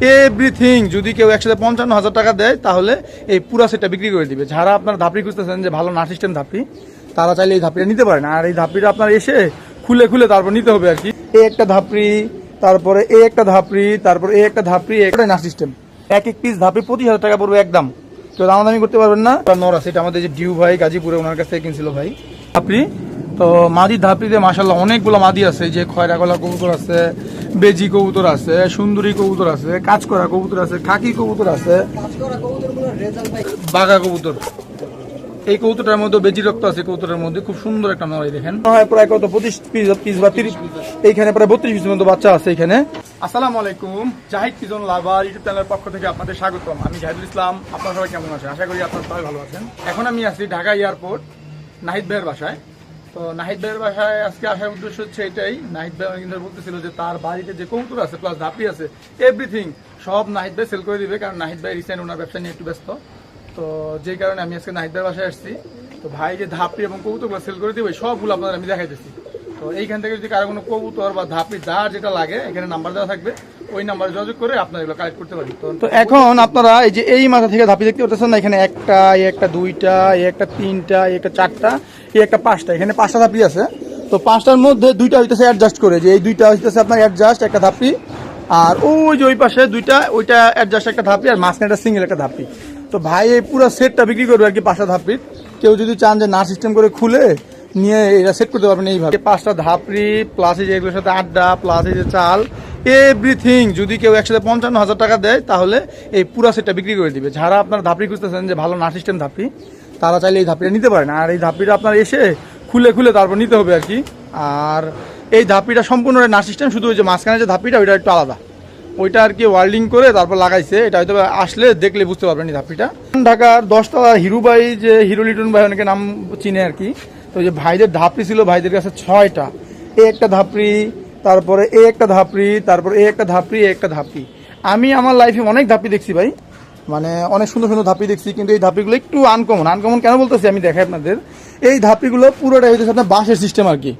Everything যদি কেউ একসাথে পঞ্চান্ন হাজার টাকা দেয়, তাহলে এই পুরো সেটটা বিক্রি করে দিবে। যারা আপনার ধাপড়ি খুঁজতেছেন যে ভালো নার্স সিস্টেম ধাপড়ি, তারা চাইলে এই ধাপড়িটা নিতে পারেন। আর এই ধাপড়িটা আপনার এসে খুলে খুলে তারপর নিতে হবে আর কি। এ একটা ধাপড়ি, তারপরে এ একটা ধাপড়ি, তারপরে এ একটা ধাপড়ি একটা নার্স সিস্টেম এক এক পিস ধাপড়ি পঁচিশ হাজার টাকা পড়বে একদম। কেউ দামাদামি করতে পারবেন না। নরা, সেটা আমাদের যে ডিউ ভাই গাজীপুরে ওনার কাছ থেকে কিনছিল ভাই। ধাপড়ি তো মাদি ধাপড়িতে মাসাল্লাহ অনেকগুলো মাদি আছে যে খয়রা গলা কবুতর আছে বেজি কবুতর আছে সুন্দরী কবুতর আছে কাজ করা কবুতর আছে খাকি কবুতর আছে বাঘা কবুতর। এই কবুতরটার মধ্যে বেজি রক্ত আছে কবুতরের মধ্যে খুব সুন্দর একটা নয় দেখেন। প্রায় কত পঁচিশ পিস পিস বা তিরিশ এইখানে প্রায় বত্রিশ পিসের মতো বাচ্চা আছে এখানে। আসসালামু আলাইকুম জাহিদ পিজন লাভার ইউটিউব চ্যানেলের পক্ষ থেকে আপনাদের স্বাগতম। আমি জাহিদুল ইসলাম আপনারা সবাই কেমন আছেন? আশা করি আপনারা সবাই ভালো আছেন। এখন আমি আছি ঢাকা এয়ারপোর্ট নাহিদ ভাইয়ের বাসায়। তো নাহিদ ভাইয়ের বাসায় আজকে আসার উদ্দেশ্য হচ্ছে এটাই। নাহিদ ভাই অনেকদিন বলতেছিল যে তার বাড়িতে যে কৌতুর আছে প্লাস ধাপি আছে এভরিথিং সব নাহিদ ভাই সেল করে দিবে, কারণ নাহিদ ভাই রিসেন্ট ওনার ব্যবসা নিয়ে একটু ব্যস্ত। তো যেই কারণে আমি আজকে নাহিদ ভাইয়ের বাসায় আসছি। তো ভাই যে ধাপি এবং কৌতুকগুলো সেল করে দিবে, সবগুলো আপনাদের আমি দেখাইতেছি। তো এইখান থেকে যদি কারও কোনো কবুতর বা ধাপি, যার যেটা লাগে, এখানে নাম্বার দেওয়া থাকবে। ওই নাম্বারে যোগাযোগ করে আপনারা এগুলো কালেক্ট করতে পারেন তো এখন আপনারা এই যে এই মাথা থেকে ধাপি দেখতে পাচ্ছেন না, এখানে একটা একটা দুইটা একটা তিনটা একটা চারটা একটা পাঁচটা, এখানে পাঁচটা ধাপি আছে। তো পাঁচটার মধ্যে দুইটা হইতেছে অ্যাডজাস্ট করে, যে এই দুইটা হইতেছে আপনার অ্যাডজাস্ট একটা ধাপি, আর ওই যে ওই পাশে দুইটা, ওইটা অ্যাডজাস্ট একটা ধাপি, আর মাঝখানে একটা সিঙ্গেল একটা ধাপি। তো ভাই, এই পুরো সেটটা বিক্রি করবে আর কি পাঁচটা ধাপির কেউ যদি চান যে না সিস্টেম করে খুলে নিয়ে এটা সেট করতে পারবেন এইভাবে। পাঁচটা ধাপড়ি প্লাস যে এগুলোর সাথে আড্ডা প্লাস যে চাল এভরিথিং যদি কেউ একসাথে পঞ্চান্ন হাজার টাকা দেয়, তাহলে এই পুরো সেটটা বিক্রি করে দিবে। যারা আপনার ধাপড়ি খুঁজতেছেন যে ভালো না সিস্টেম ধাপড়ি, তারা চাইলে এই ধাপড়িটা নিতে পারেন। আর এই ধাপড়িটা আপনার এসে খুলে খুলে তারপর নিতে হবে আর কি। আর এই ধাপড়িটা সম্পূর্ণ না সিস্টেম শুধু ওই যে মাঝখানে যে ধাপড়িটা, ওইটা একটু আলাদা। ওইটা আর কি ওয়ার্ল্ডিং করে তারপর লাগাইছে। এটা হয়তো আসলে দেখলে বুঝতে পারবেন এই ধাপিটা ঢাকার দশতলা হিরু ভাই যে হিরো লিটন ভাই অনেকে নাম চিনে আর কি। তো যে ভাইদের ধাপড়ি ছিল, ভাইদের কাছে ছয়টা। এ একটা ধাপড়ি, তারপরে এ একটা ধাপড়ি, তারপরে এ একটা ধাপড়ি, এ একটা ধাপড়ি। আমি আমার লাইফে অনেক ধাপি দেখছি ভাই। মানে অনেক সুন্দর সুন্দর ধাপি দেখছি, কিন্তু এই ধাপিগুলো একটু আনকমন আনকমন কেন বলতেছি আমি দেখাই আপনাদের? এই ধাপিগুলো পুরোটাই হচ্ছে আপনার বাঁশের সিস্টেম আর কি।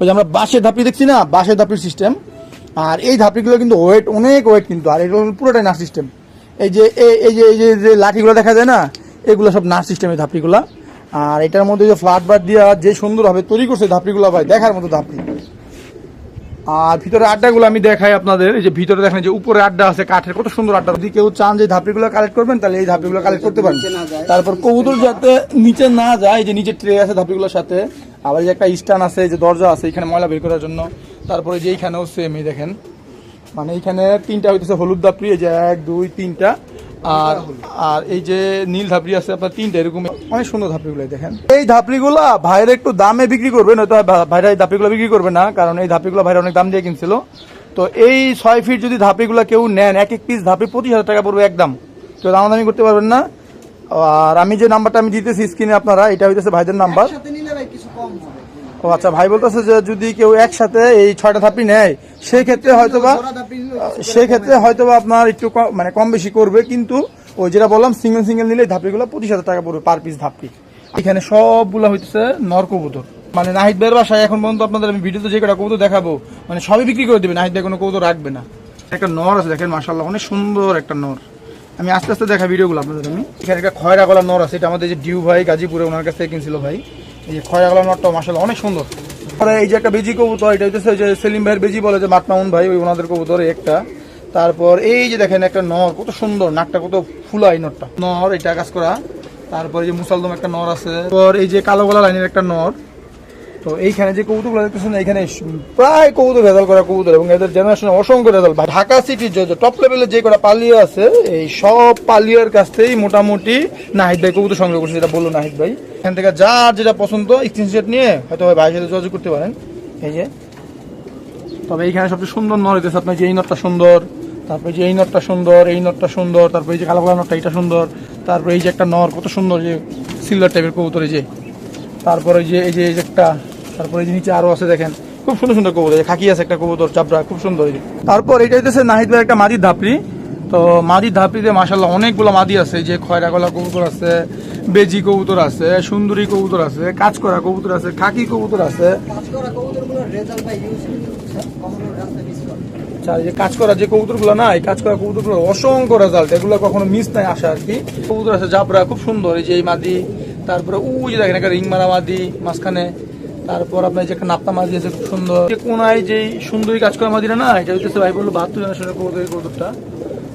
ওই যে আমরা বাঁশের ধাপি দেখছি না? বাঁশের ধাপির সিস্টেম আর এই ধাপিগুলো কিন্তু ওয়েট অনেক ওয়েট কিন্তু। আর এগুলো পুরোটাই নার্স সিস্টেম এই যে, এই- যে, এই যে লাঠিগুলো দেখা যায় না? এগুলো সব নার্স সিস্টেমের ধাপিগুলো আর এটার মধ্যে যে ফ্ল্যাট বার দিয়া যে সুন্দরভাবে তৈরি করছে ধাপিগুলো ভাই দেখার মতো ধাপি আর ভিতরে আড্ডাগুলো আমি দেখাই আপনাদের এই যে ভিতরে দেখেন যে উপরে আড্ডা আছে কাঠের কত সুন্দর আড্ডা। যদি কেউ চান যে ধাপিগুলো কালেক্ট করবেন তাহলে এই ধাপিগুলো কালেক্ট করতে পারেন। তারপর কবুতর যাতে নিচে না যায় যে নিচে ট্রে আছে ধাপিগুলোর সাথে আবার যে একটা স্ট্যান্ড আছে যে দরজা আছে এখানে ময়লা বের করার জন্য। তারপরে যে এইখানেও সেম এই দেখেন। মানে এইখানে তিনটা হইতেছে হলুদ ধাপড়ি এই যে এক দুই তিনটা। আর আর এই যে নীল ধাপড়ি আছে আপনার তিনটা এরকম অনেক সুন্দর ধাপড়িগুলো দেখেন। এই ধাপড়িগুলো ভাইয়ের একটু দামে বিক্রি করবে নয়তো ভাইরা এই ধাপড়িগুলো বিক্রি করবে না কারণ এই ধাপড়িগুলো ভাইরা অনেক দাম দিয়ে কিনছিল। তো এই ছয় ফিট যদি ধাপড়িগুলো কেউ নেন এক এক পিস ধাপড়ি পঁচিশ হাজার টাকা পড়বে একদম। কেউ দামাদামি করতে পারবেন না। আর আমি যে নাম্বারটা আমি দিতেছি স্ক্রিনে আপনারা এটা হইতেছে ভাইদের নাম্বার একসাথে নিলে ভাই কিছু কম হবে ও আচ্ছা ভাই বলতেছে যে যদি কেউ একসাথে এই ছয়টা ধাপি নেয় সেই ক্ষেত্রে হয়তো বা সেই ক্ষেত্রে হয়তো বা আপনার একটু মানে কম বেশি করবে, কিন্তু ওই যেটা বললাম সিঙ্গেল সিঙ্গেল নিলে ধাপিগুলো পঁচিশ হাজার টাকা পড়বে পার পিস ধাপি এখানে সবগুলো হইতেছে নর কবুতর। মানে নাহিদ ভাইয়ের বাসায় এখন পর্যন্ত আপনাদের আমি ভিডিওতে যে কটা কবুতর দেখাবো মানে সবই বিক্রি করে দেবে, নাহিদ ভাই কোনো কবুতর রাখবে না। একটা নর আছে, দেখেন মাসাল্লাহ অনেক সুন্দর একটা নর। আমি আস্তে আস্তে দেখা ভিডিওগুলো আপনাদের আমি। এখানে একটা খয়রা গলা নর আছে, এটা আমাদের যে ডিউ ভাই গাজীপুরে ওনার কাছ থেকে কিনছিল ভাই। এই নটটা অনেক সুন্দর। এই যে একটা বেজি ওই যে সেলিম বেজি বলে যে মাতমাউন ভাই, ওই ওনাদের একটা। তারপর এই যে দেখেন একটা নর, কত সুন্দর, নাকটা কত ফুলা এই নর, এটা কাজ করা। তারপর এই যে মুসালদম একটা নর আছে। তারপর এই যে কালো গলা লাইনের একটা নর। তো এইখানে যে কবুতরগুলো দেখতেছেন এখানে প্রায় কৌতুক রেজাল করা কবুতর এবং এদের জেনারেশনে অসংখ্য রেজাল ঢাকা সিটির যে টপ লেভেলের যে কটা পালিয়ে আছে, এই সব পালিয়ার কাছ থেকেই মোটামুটি নাহিদ ভাই কবুতর সংগ্রহ করছে, যেটা বলল নাহিদ ভাই। এখান থেকে যার যেটা পছন্দ স্ক্রিনশট নিয়ে হয়তো ভাই সাথে যোগাযোগ করতে পারেন। এই যে। তবে এইখানে সবচেয়ে সুন্দর নর হইতেছে আপনার যে এই নটটা সুন্দর, তারপরে যে এই নটটা সুন্দর, এই নটটা সুন্দর, তারপরে এই যে কালো কালো নটটা এটা সুন্দর, তারপরে এই যে একটা নর, কত সুন্দর যে সিলভার টাইপের কবুতর এই যে। তারপরে যে, এই যে একটা তারপরে এই যে নিচে আরও আছে দেখেন খুব সুন্দর সুন্দর কবুতর খাকি আছে একটা কবুতর চাবড়া খুব সুন্দর তারপর এটা হইতেছে নাহিদ ভাই একটা মাদির ধাপড়ি। তো মাদির ধাপড়িতে মাসাল্লাহ অনেকগুলো মাদি আছে যে খয়রা গলা কবুতর আছে বেজি কবুতর আছে সুন্দরী কবুতর আছে কাজ করা কবুতর আছে খাকি কবুতর আছে। আচ্ছা যে কাজ করা যে কবুতরগুলো না এই কাজ করা কবুতরগুলো অসংখ্য রেজাল্ট এগুলো কখনো মিস নাই আসা আর কি। কবুতর আছে জাবরা খুব সুন্দর এই যে এই মাদি তারপরে যে দেখেন একটা রিং মারা মাদি মাঝখানে তারপর আপনার যে একটা নাপ্তা মাদি আছে খুব সুন্দর। কোনায় যে সুন্দরী কাজ করা মাদিটা না, এটা হচ্ছে ভাই বলল বাহাত্তর এই কবুতরটা।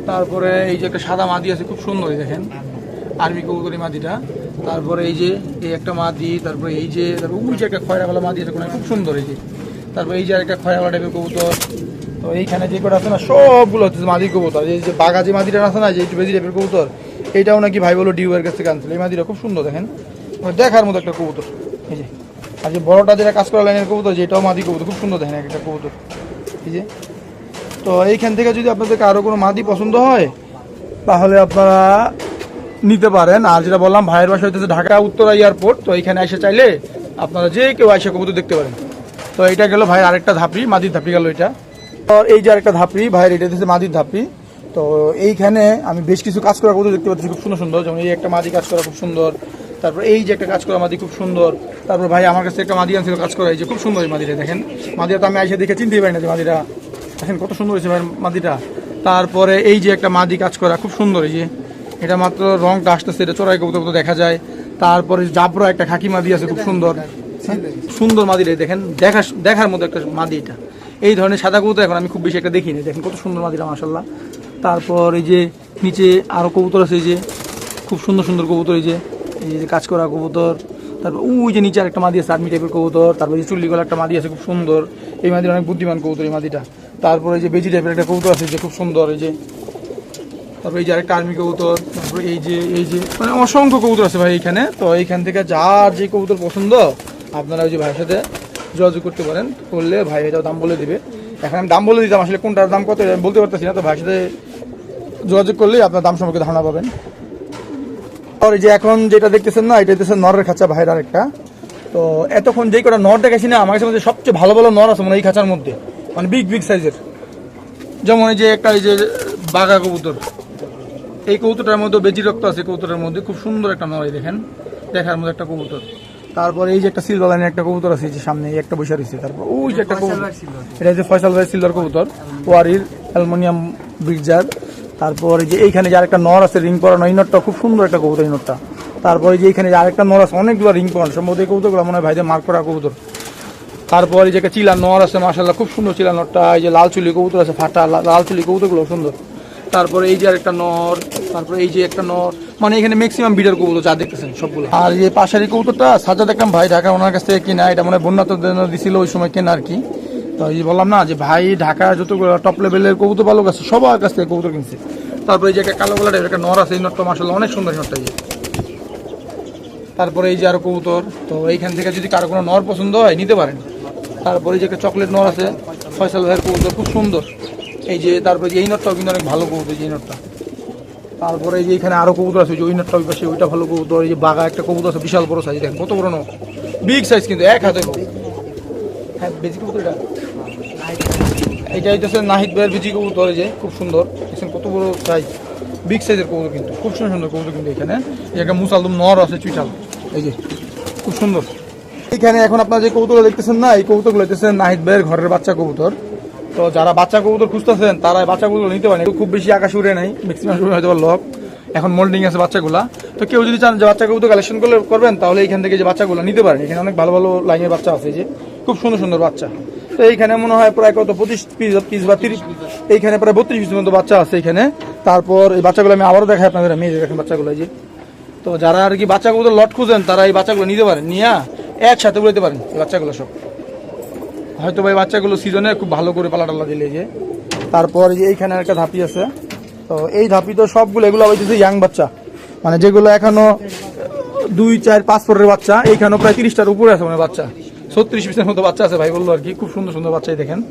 তারপরে এই যে একটা সাদা মাদি আছে, খুব সুন্দর দেখেন। আর্মি কবুতরি মাদিটা। তারপরে এই যে এই একটা মাদি, তারপরে এই যে, তারপর ওই যে একটা খয়রাওয়ালা মাদি আছে কোনায়, খুব সুন্দর এই যে। তারপর এই যে একটা খয়রাওয়ালা টাইপের কবুতর। তো এইখানে যে কটা আছে না, সবগুলো হচ্ছে মাদি কবুতর। এই যে বাঘা যে মাদিটা আছে না, যে একটু বেজি টাইপের কবুতর, এইটাও নাকি ভাই বলো ডিউয়ের কাছ থেকে আনছিল। এই মাদিটা খুব সুন্দর দেখেন। মানে দেখার মতো একটা কবুতর। এই যে। আর যে বড়টা যেটা কাজ করা লাইনের কবুতর, যেটাও মাদি কবুতর, খুব সুন্দর দেখেন একটা কবুতর। এই যে। তো এইখান থেকে যদি আপনাদেরকে আরও কোনো মাদি পছন্দ হয়, তাহলে আপনারা নিতে পারেন। আর যেটা বললাম, ভাইয়ের বাসা হইতেছে ঢাকা উত্তরা এয়ারপোর্ট, তো এখানে এসে চাইলে আপনারা যে কেউ এসে কবুতর দেখতে পারেন। তো এটা গেল ভাইয়ের আরেকটা ধাপড়ি, মাদির ধাপড়ি গেল এটা। তো এই যে আরেকটা ধাপড়ি, ভাইয়ের এটা হচ্ছে মাদির ধাপড়ি। তো এইখানে আমি বেশ কিছু কাজ করা কবুতর দেখতে পাচ্ছি, খুব সুন্দর সুন্দর। যেমন এই একটা মাদি কাজ করা খুব সুন্দর। তারপর এই যে একটা কাজ করা মাদি খুব সুন্দর। তারপর ভাই আমার কাছে একটা মাদি আনছিল কাজ করা, এই যে খুব সুন্দর এই মাদিটা দেখেন। মাদিটা তো আমি এসে দেখে চিনতেই পারি না যে মাদিটা, দেখেন কত সুন্দর হয়েছে ভাইয়ের মাদিটা। তারপরে এই যে একটা মাদি কাজ করা, খুব সুন্দর এই যে। এটা মাত্র রংটা আসতেছে, এটা চড়াই কবুতর দেখা যায়। তারপরে জাবরা একটা খাকি মাদি আছে, খুব সুন্দর। সুন্দর মাদি দেখেন, দেখা, দেখার মতো একটা মাদি এটা। এই ধরনের সাদা কবুতর এখন আমি খুব বেশি একটা দেখিনি, দেখেন কত সুন্দর মাদিটা মাসাল্লাহ তারপর এই যে নিচে আরও কবুতর আছে, এই যে খুব সুন্দর সুন্দর কবুতর এই যে। এই যে কাজ করা কবুতর, তারপর ওই যে নিচে একটা মাদি আছে, আর্মি টাইপের কবুতর, তারপর যে চুল্লি একটা মাদি আছে, খুব সুন্দর। এই মাদির অনেক বুদ্ধিমান কবুতর এই মাদিটা। তারপরে যে বেজি টাইপের একটা কবুতর আছে যে খুব সুন্দর, এই যে। তারপর এই যে আরেকটা আর্মি কবুতর, তারপর এই যে এই যে মানে অসংখ্য কবুতর আছে ভাই এখানে। তো এইখান থেকে যার যে কবুতর পছন্দ, আপনারা ওই যে ভাইয়ের সাথে যোগাযোগ করতে পারেন, করলে ভাই এটাও দাম বলে দেবে। এখন আমি দাম বলে দিতাম, আসলে কোনটার দাম কত বলতে পারতেছি না, তো ভাইয়ের সাথে যোগাযোগ করলেই আপনার দাম সম্পর্কে ধারণা পাবেন। আর যে এখন যেটা দেখতেছেন না এটা হচ্ছে নরের খাঁচা ভাইয়ের আরেকটা। তো এতক্ষণ যেই কটা নর দেখেছি না আমার কাছে সবচেয়ে ভালো ভালো নর আছে মানে এই খাঁচার মধ্যে। মানে বিগ বিগ সাইজের যেমন এই যে একটা এই যে বাঘা কবুতর। এই কবুতরটার মধ্যে বেজি রক্ত আছে কবুতরের মধ্যে খুব সুন্দর একটা নয় দেখেন। দেখার মধ্যে একটা কবুতর। তারপর এই যে একটা সিলভার লাইনের একটা কবুতর আছে যে সামনে এই একটা বসে রয়েছে। তারপর ওই যে একটা কবুতর। এটা যে ফয়সাল ভাই সিলভার কবুতর। ওয়ারির অ্যালমোনিয়াম ব্রিজার। তারপর যে এইখানে যে আরেকটা নর আছে, রিং পরানো, এই নটটা খুব সুন্দর একটা কবুতর, এই নটটা তারপরে যে এইখানে যে আরেকটা নর আছে, অনেকগুলো রিং পরানো, সম্ভবত এই কবুতরগুলো মনে হয় ভাইদের মার্ক করা কবুতর। তারপরে যে একটা চিলা নর আছে মাসাল্লাহ খুব সুন্দর চিলা নরটা। এই যে লাল চুলি কবুতর আছে, ফাটা লাল চুলি কবুতরগুলো সুন্দর। তারপরে এই যে আরেকটা নর, তারপরে এই যে একটা নর মানে এখানে ম্যাক্সিমাম বিডার কবুতর যা দেখতেছেন সবগুলো। আর এই পাশারি কবুতরটা সাজা দেখলাম ভাই ঢাকা ওনার কাছ থেকে কিনা, এটা মানে বন্যা তো দিছিল ওই সময় কেনা আর কি। তো এই বললাম না যে ভাই ঢাকা যতগুলো টপ লেভেলের কবুতর পালক আছে, সবার কাছ থেকে কবুতর কিনছে। তারপরে এই যে একটা কালো কালার একটা নর আছে, এই নরটা মাসাল্লাহ অনেক সুন্দর নরটা এই। তারপরে এই যে আরও কবুতর, তো এইখান থেকে যদি কারও কোনো নর পছন্দ হয়, নিতে পারেন। তারপরে যে একটা চকলেট নর আছে, ফয়সাল ভাইয়ের কবুতর খুব সুন্দর। এই যে তারপরে এই নটটাও কিন্তু অনেক ভালো কবুতর, এই নটটা তারপরে এই যে এখানে আরও কবুতর আছে, যে ওই নটটা ওই পাশে ওইটা ভালো কবুতর, এই যে বাঘা একটা কবুতর আছে, বিশাল বড় সাইজ দেখেন কত বড় নয় বিগ সাইজ কিন্তু, এক হাতে। হ্যাঁ বেশি কবুতর এটা। এটা হইতেছে নাহিদ ভাইয়ের বিজি কবুতর এই যে, খুব সুন্দর। দেখছেন কত বড় সাইজ বিগ সাইজের কবুতর কিন্তু, খুব সুন্দর সুন্দর কবুতর কিন্তু এখানে। একটা মুসালদম নর আছে চুইটাল এই যে, খুব সুন্দর। এখানে এখন আপনারা যে কবুতর দেখতেছেন না, এই কবুতরগুলো দেখতেছেন নাহিদ ভাইয়ের ঘরের বাচ্চা কবুতর। তো যারা বাচ্চা কবুতর খুঁজতেছেন, তারা বাচ্চা কবুতর নিতে পারেন। খুব বেশি আকাশ উড়ে নাই ম্যাক্সিমাম সময় হয়তো লক এখন মোল্ডিং আছে বাচ্চাগুলা। তো কেউ যদি চান যে বাচ্চা কবুতর কালেকশন করলে করবেন, তাহলে এখান থেকে যে বাচ্চাগুলো নিতে পারেন। এখানে অনেক ভালো ভালো লাইনের বাচ্চা আছে যে। খুব সুন্দর সুন্দর বাচ্চা। এইখানে মনে হয় প্রায় কত, পঁচিশ পিস পিস বা তিরিশ, এইখানে প্রায় বত্রিশ পিস মতো বাচ্চা আছে এখানে তারপর এই বাচ্চাগুলো আমি আবারও দেখাই আপনাদের আমি এই যে দেখেন বাচ্চাগুলো যে। তো যারা আর কি বাচ্চাগুলো লট খুঁজেন, তারা এই বাচ্চাগুলো নিতে পারেন, নিয়ে একসাথে উড়াতে পারেন এই বাচ্চাগুলো সব। হয়তো ভাই বাচ্চাগুলো সিজনে খুব ভালো করে পালা টালা দিলে যে। তারপর এইখানে একটা ধাপি আছে। তো এই ধাপি তো সবগুলো, এগুলো হইতেছে ইয়াং বাচ্চা। মানে যেগুলো এখনও দুই, চার, পাঁচ পরের বাচ্চা, এইখানেও প্রায় তিরিশটার উপরে আছে মানে বাচ্চা। ছত্রিশ পিসের মতো বাচ্চা আছে ভাই বলল আর কি খুব সুন্দর সুন্দর বাচ্চাই দেখেন।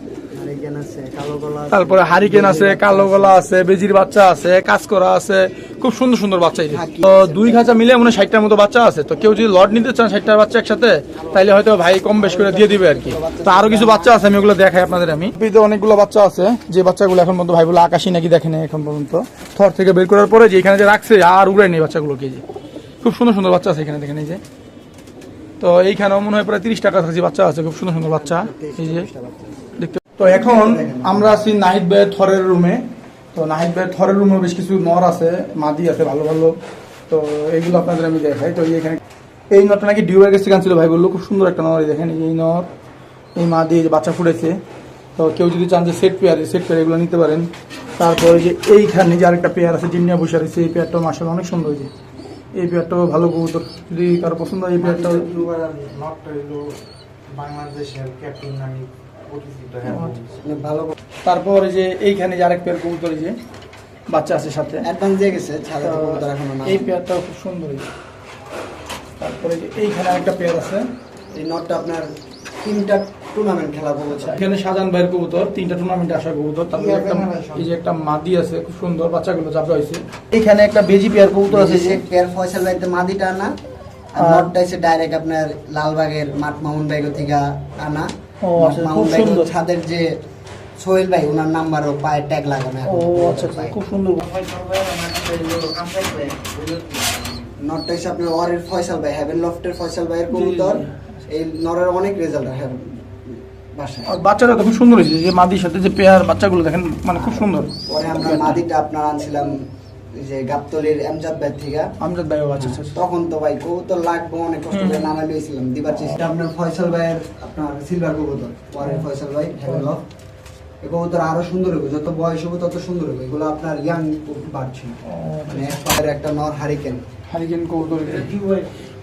আছে কালো তারপরে হারিকেন আছে কালো গলা আছে। বেজির বাচ্চা আছে কাজ করা আছে খুব সুন্দর সুন্দর বাচ্চা তো দুই খাঁচা মিলে মনে হয় ষাটটার মতো বাচ্চা আছে তো কেউ যদি লট নিতে চান ষাটটার বাচ্চা একসাথে তাইলে হয়তো ভাই কম বেশ করে দিয়ে দিবে আর কি। তো আরও কিছু বাচ্চা আছে আমি ওগুলো দেখাই আপনাদের আমি। অনেকগুলো বাচ্চা আছে যে বাচ্চাগুলো এখন পর্যন্ত ভাই বলে আকাশি নাকি দেখেন এখন পর্যন্ত। থর থেকে বের করার পরে যে এখানে যে রাখছে আর উড়াই নেই বাচ্চাগুলোকে এই যে। খুব সুন্দর সুন্দর বাচ্চা আছে এখানে দেখেন এই যে। তো এইখানেও মনে হয় প্রায় তিরিশ টাকা কাছাকাছি বাচ্চা আছে, খুব সুন্দর সুন্দর বাচ্চা। এই যে দেখতে তো এখন আমরা আছি নাহিদ ভাইয়ের থরের রুমে তো নাহিদ ভাইয়ের থরের রুমে বেশ কিছু নর আছে, মাদি আছে, ভালো ভালো। তো এইগুলো আপনাদের আমি দেখাই। তো এখানে এই নরটা নাকি ডিউয়ের কাছে ছিল ভাই বলল, খুব সুন্দর একটা নর দেখেন, এই নর, এই মাদি বাচ্চা ফুটেছে। তো কেউ যদি চান যে সেট পেয়ার সেট পেয়ার এগুলো নিতে পারেন। তারপরে যে এইখানে যে আরেকটা পেয়ার আছে জিনিয়া বসে রয়েছে এই পেয়ারটা মাসাল অনেক সুন্দর হয়েছে। এই পেয়ারটাও ভালো কবুতর। যদি কারও পছন্দ হয় এই নটটা হইল বাংলাদেশের ক্যাপ্টেন নামে পরিচিত হ্যাঁ মানে ভালো তারপরে যে এইখানে যে আরেক পেয়ার কবুতর যে বাচ্চা আছে সাথে। অ্যাডভান্স দিয়ে গেছে এই পেয়ারটাও খুব সুন্দর তারপরে যে এইখানে আরেকটা পেয়ার আছে। এই নটটা আপনার তিনটা টুর্নামেন্ট খেলা বলেছে এখানে সাজান ভাইয়ের কবুতর তিনটা টুর্নামেন্টে আসা কবুতর। তারপরে একটা এই যে একটা মাদি আছে খুব সুন্দর বাচ্চাগুলো চাপড়া হয়েছে। এখানে একটা বেজি পেয়ার কবুতর আছে যে পেয়ার ফয়সাল ভাইতে মাদিটা আনা। আর আর- নটটা এসে ডাইরেক্ট আপনার লালবাগের মাঠ মামুন ভাই থেকে আনা। ও, আচ্ছা, মামুন ভাই ছাদের যে সোহেল ভাই ওনার নাম্বারও পায়ে ট্যাগ লাগানো ও। আচ্ছা আচ্ছা খুব সুন্দর। নটটা এসে আপনার অরের ফয়সাল ভাই হ্যাভেন লফটের ফয়সাল ভাইয়ের কবুতর। এই নরের অনেক রেজাল্ট হ্যাঁ বাসায় আর বাচ্চাটা তো খুব সুন্দর হয়েছে যে মাদির সাথে যে পেয়ার বাচ্চাগুলো দেখেন মানে খুব সুন্দর। পরে আমরা মাদিটা আপনার আনছিলাম যে গাবতলির ভাই থেকে। আমজাদ ভাই আচ্ছা আচ্ছা আচ্ছা। তখন তো ভাই কবুতর লাগবো অনেক কষ্ট করে নামা লইছিলাম দিবার চেষ্টা। আপনার ফয়সাল ভাইয়ের আপনার সিলভার কবুতর পরে ফয়সাল ভাই হ্যাভেন এই কবুতর আরও সুন্দর হবে যত বয়স হবে তত সুন্দর হবে এগুলো আপনার ইয়াং বাড়ছে। মানে একটা নর হারিকেন হারিকেন কবুতর।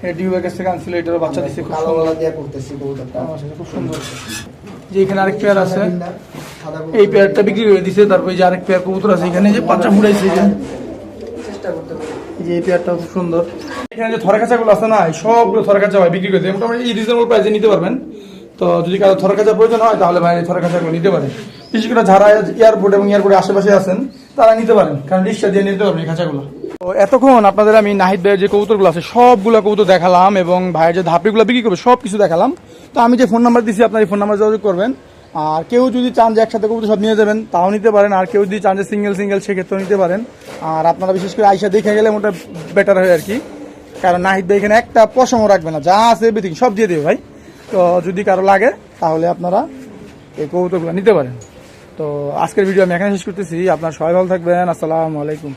এই ডিউয়ের কাছ থেকে আনছিল এটারও বাচ্চা দিচ্ছে খুব কালো সুন্দর। দিয়ে করতেছি কবুতরটা। খুব সুন্দর। যে এখানে আরেক পেয়ার আছে এই পেয়ারটা বিক্রি করে দিছে তারপরে যে আরেক পেয়ার কবুতর আছে এখানে যে বাচ্চা ফুটাইছে যে। চেষ্টা করতে যে এই খুব সুন্দর। এখানে যে থরা কাঁচাগুলো আছে না সবগুলো থরা কাঁচা হয় বিক্রি করে মোটামুটি এই রিজনেবল প্রাইসে নিতে পারবেন। তো যদি কারও থরা কাঁচা প্রয়োজন হয়, তাহলে ভাই থরা কাঁচাগুলো নিতে পারেন বিশেষ করে যারা এয়ারপোর্ট এবং এয়ারপোর্টের আশেপাশে আছেন, তারা নিতে পারেন, কারণ রিক্সা দিয়ে নিতে পারবেন এই কাঁচাগুলো তো এতক্ষণ আপনাদের আমি নাহিদ ভাইয়ের যে কবুতরগুলো আছে, সবগুলো কবুতর দেখালাম এবং ভাইয়ের যে ধাপড়িগুলো বিক্রি করবে সব কিছু দেখালাম। তো আমি যে ফোন নাম্বার দিছি, আপনার এই ফোন নাম্বার যোগাযোগ করবেন। আর কেউ যদি চান যে একসাথে কবুতর সব নিয়ে যাবেন, তাও নিতে পারেন। আর কেউ যদি চান যে সিঙ্গেল সিঙ্গেল সেক্ষেত্রেও নিতে পারেন। আর আপনারা বিশেষ করে আইসা দেখে গেলে মোটা বেটার হয় আর কি। কারণ নাহিদ ভাই এখানে একটা পশমও রাখবে না, যা আছে এভরিথিং সব দিয়ে দেবে ভাই। তো যদি কারও লাগে, তাহলে আপনারা এই কৌতুকগুলো নিতে পারেন। তো আজকের ভিডিও আমি এখানে শেষ করতেছি। আপনার সবাই ভালো থাকবেন। আসসালামু আলাইকুম।